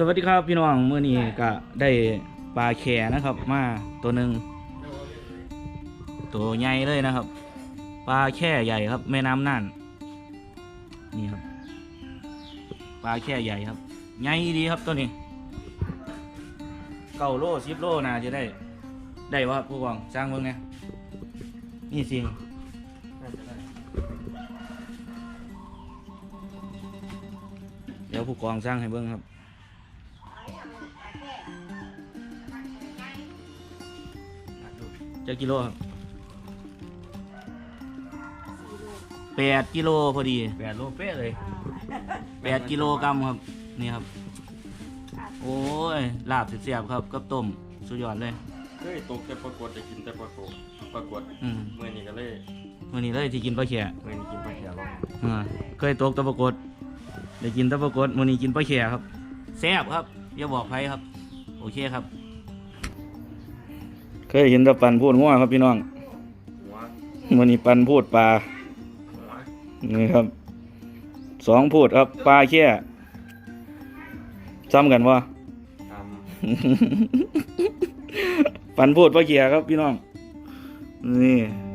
สวัสดีครับพี่น้องเมื่อนี้ก็ได้ปลาแคนะครับ มาตัวหนึ่งตัวใหญ่เลยนะครับ ปลาแค่ใหญ่ครับ แม่น้ำน่านนี่ครับ ปลาแค่ใหญ่ครับใหญ่ดีครับตัวนี้เก้าโลสิบโลน่าจะได้ ได้วะผู้กองสร้างเบิ่งเนี่ยนี่สิงเดี๋ยวผู้กองสร้างให้เบิ่งครับ จะกิโลครับแปดกิโลพอดีแปดโลเป๊ะเลยแปดกิโลกรัมครับ นี่ครับ โอ้ยลาบเสียบๆครับกับต้มสุดยอดเลยเฮ้ยตกแต่ปรากฏจะกินแต่ปรากฏปรากฏอืมเมื่อนี้ก็เลยวันนี้เลยที่กินปลาแข่เมื่อนี้กินปลาเขียวลงอ่าเคยตกตะปรากฏได้กินตะปรากฏวันนี้กินปลาแข่ครับแซ่บครับอย่าบอกใครครับ โอเคครับ เคยเห็นตะปันพูดง่วครับพี่น้องหัววันนี้ปันพูดปลาหัวนี่ครับสองพูดครับปลาแค่ซ้ำกันวะทปันพูดปลาเขียครับพี่น้องนี่ำ